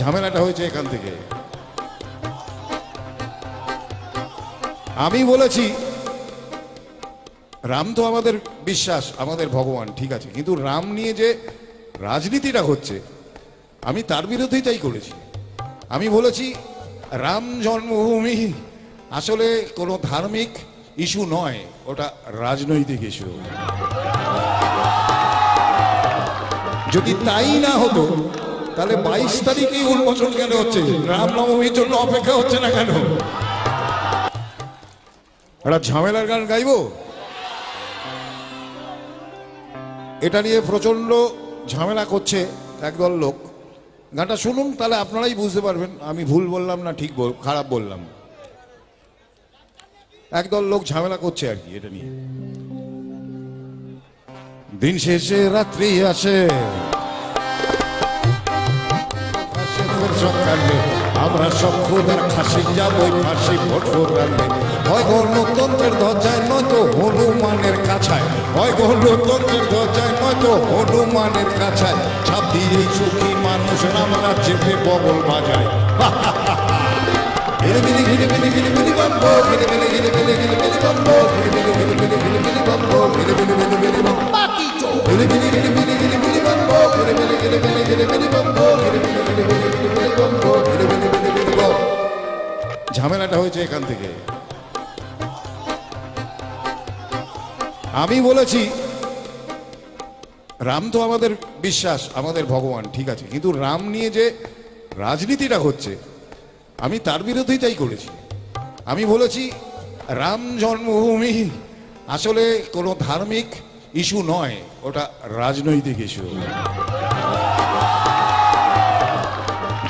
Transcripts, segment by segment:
ঝামেলাটা হয়েছে এখান থেকে। আমি বলেছি, রাম তো আমাদের বিশ্বাস, আমাদের ভগবান, ঠিক আছে। কিন্তু রাম নিয়ে যে রাজনীতিটা হচ্ছে, আমি তার বিরুদ্ধেই তাই করেছি। আমি বলেছি, রাম জন্মভূমি আসলে কোনো ধার্মিক ইস্যু নয়, ওটা রাজনৈতিক ইস্যু। যদি তাই না হতো তাহলে বাইশ তারিখেই উন্মোচন কেন হচ্ছে? রামনবমীর জন্য অপেক্ষা হচ্ছে না কেন? একটা ঝামেলার গান গাইবো? এটা নিয়ে প্রচণ্ড ঝামেলা করছে একদল লোক। গানটা শুনুন, তাহলে আপনারাই বুঝতে পারবেন। আমি ভুল বললাম না, ঠিক খারাপ বললাম। একদল লোক ঝামেলা করছে আর কি এটা নিয়ে। দিন শেষে রাত্রি আসে। সকালে আমরা সব খোদার খাসি যাব ফাঁসি ভোট রাখবে হয় গণতন্ত্রের দরজায় নয়তো হনুমানের কাছায় হয় গণতন্ত্রের দরজায় নয়তো হনুমানের কাছায় ছাপ দিয়ে সুখী মানুষ রাম রাজ্যেতে বগল বাজায় গিলি গিলি গিলি গিলি গিলি গিলি বাম্বো গিলি গিলি গিলি গিলি গিলি গিলি বাম্বো গিলি গিলি গিলি গিলি গিলি গিলি বাম্বো গিলি গিলি গিলি গিলি বাম্বো গিলি গিলি গিলি গিলি গিলি বাম্বো গিলি গিলি গিলি গিলি গিলি বাম্বো গিলি গিলি ঝামেলাটা হয়েছে এখান থেকে। আমি বলেছি, রাম তো আমাদের বিশ্বাস, আমাদের ভগবান, ঠিক আছে। কিন্তু রাম নিয়ে যে রাজনীতিটা হচ্ছে, আমি তার বিরুদ্ধেই তাই করেছি। আমি বলেছি, রাম জন্মভূমি আসলে কোনো ধার্মিক ইস্যু নয়, ওটা রাজনৈতিক ইস্যু।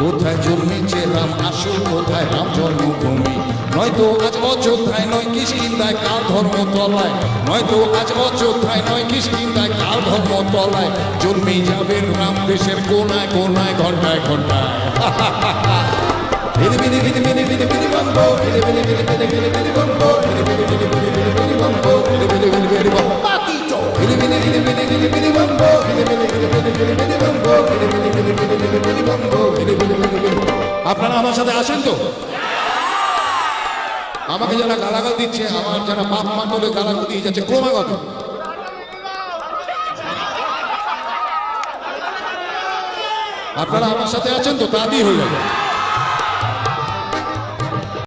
কোথায় জন্মেছে রাম আসল কোথায় রাম জন্মভূমি নয়তো আজ অযোধ্যায় নয় কিষ্কিন্দায় কাল ধর্ম তলায় নয়তো আজ অযোধ্যায় নয় কিষ্কিন্দায় কাল ধর্ম তলায় জন্মে যাবেন রাম দেশের কোনায় কোনায় ঘন্টায় ঘন্টায় আপনারা আমার সাথে আসেন তো? আমাকে যারা গালাগাল দিচ্ছে, আমার যারা বাপ মা গালাগাল দিয়ে যাচ্ছে, ক্রমাগত। আপনারা আমার সাথে আছেন তো? তা হয়ে যাবে।